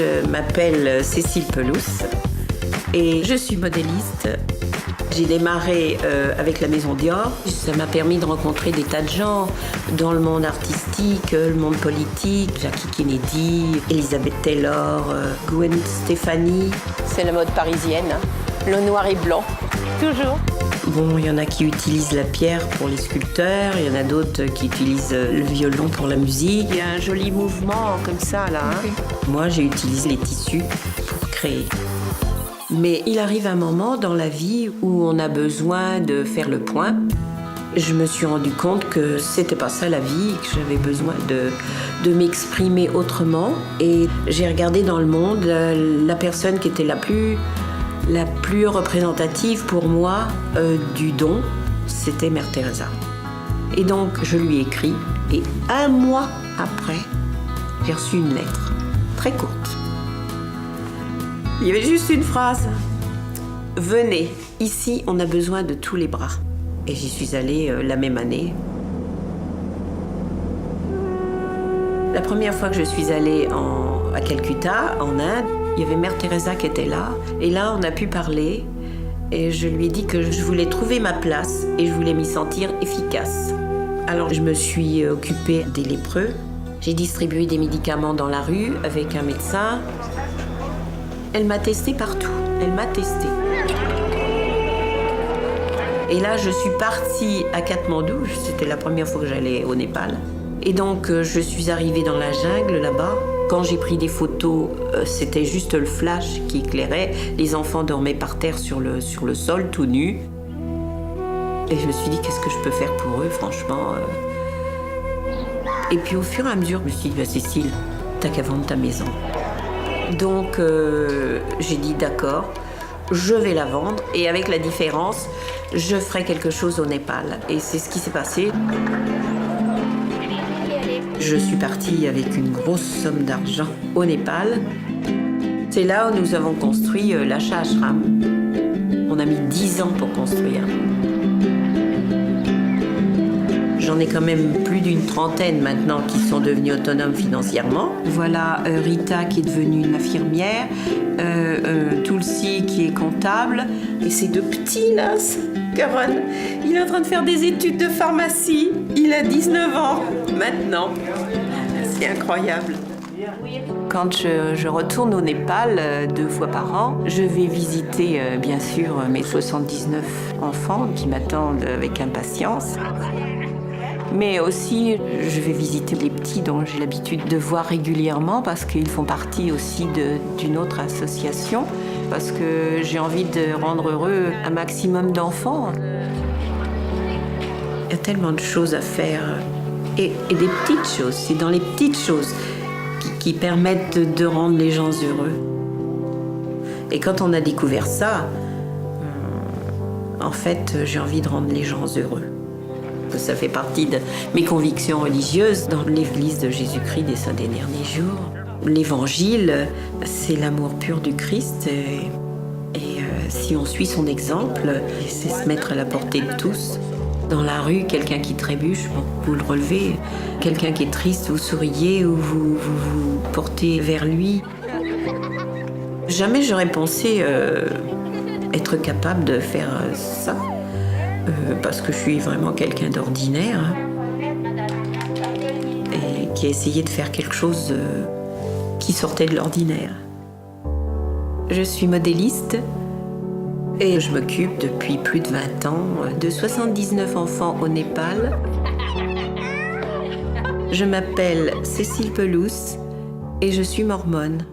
Je m'appelle Cécile Pelouse et je suis modéliste. J'ai démarré euh, avec la Maison Dior. Ça m'a permis de rencontrer des tas de gens dans le monde artistique, le monde politique, Jackie Kennedy, Elizabeth Taylor, euh, Gwen Stefani. C'est la mode parisienne, hein. le noir et blanc, toujours. Bon, il y en a qui utilisent la pierre pour les sculpteurs, il y en a d'autres qui utilisent le violon pour la musique. Il y a un joli mouvement comme ça là. hein. Moi, j'ai utilisé les tissus pour créer. Mais il arrive un moment dans la vie où on a besoin de faire le point. Je me suis rendu compte que c'était pas ça la vie, que j'avais besoin de, de m'exprimer autrement. Et j'ai regardé dans le monde la, la personne qui était la plus, la plus représentative pour moi euh, du don, c'était Mère Teresa. Et donc je lui ai écrit, et un mois après, j'ai reçu une lettre, très courte. Il y avait juste une phrase. Venez, ici on a besoin de tous les bras. Et j'y suis allée euh, la même année. La première fois que je suis allée à Calcutta, en Inde, il y avait Mère Teresa qui était là. Et là, on a pu parler. Et je lui ai dit que je voulais trouver ma place et je voulais m'y sentir efficace. Alors, je me suis occupée des lépreux. J'ai distribué des médicaments dans la rue avec un médecin. Elle m'a testé partout. Elle m'a testé. Et là, je suis partie à Katmandou. C'était la première fois que j'allais au Népal. Et donc, euh, je suis arrivée dans la jungle là-bas. Quand j'ai pris des photos, euh, c'était juste le flash qui éclairait. Les enfants dormaient par terre sur le, sur le sol, tout nus. Et je me suis dit, qu'est-ce que je peux faire pour eux, franchement euh. Et puis au fur et à mesure, je me suis dit, bah, Cécile, t'as qu'à vendre ta maison. Donc euh, j'ai dit d'accord, je vais la vendre et avec la différence, je ferai quelque chose au Népal. Et c'est ce qui s'est passé. Je suis partie avec une grosse somme d'argent au Népal. C'est là où nous avons construit euh, l'achat ashram. On a mis 10 ans pour construire. J'en ai quand même plus d'une trentaine maintenant qui sont devenus autonomes financièrement. Voilà euh, Rita qui est devenue une infirmière, euh, euh, Tulsi qui est comptable, et ces deux petits là, Karan, il est en train de faire des études de pharmacie. Il a 19 ans maintenant. C'est incroyable. Quand je, je retourne au Népal euh, deux fois par an, je vais visiter euh, bien sûr mes 79 enfants qui m'attendent avec impatience. Mais aussi, je vais visiter les petits dont j'ai l'habitude de voir régulièrement parce qu'ils font partie aussi d'une autre association. Parce que j'ai envie de rendre heureux un maximum d'enfants. Il y a tellement de choses à faire. Et, des petites choses. C'est dans les petites choses qui, permettent de, rendre les gens heureux. Et quand on a découvert ça, euh, en fait, j'ai envie de rendre les gens heureux. Ça fait partie de mes convictions religieuses dans l'Église de Jésus-Christ des saints des derniers jours. L'évangile, c'est l'amour pur du Christ. Et, et, euh, si on suit son exemple, c'est se mettre à la portée de tous. Dans la rue, quelqu'un qui trébuche, bon, vous le relevez. Quelqu'un qui est triste, vous souriez ou vous vous, vous portez vers lui. Jamais j'aurais pensé euh, être capable de faire euh, ça. Euh, parce que je suis vraiment quelqu'un d'ordinaire hein, et qui a essayé de faire quelque chose qui sortait de l'ordinaire. Je suis modéliste et je m'occupe depuis plus de 20 ans de 79 enfants au Népal. Je m'appelle Cécile Pelouse et je suis mormone.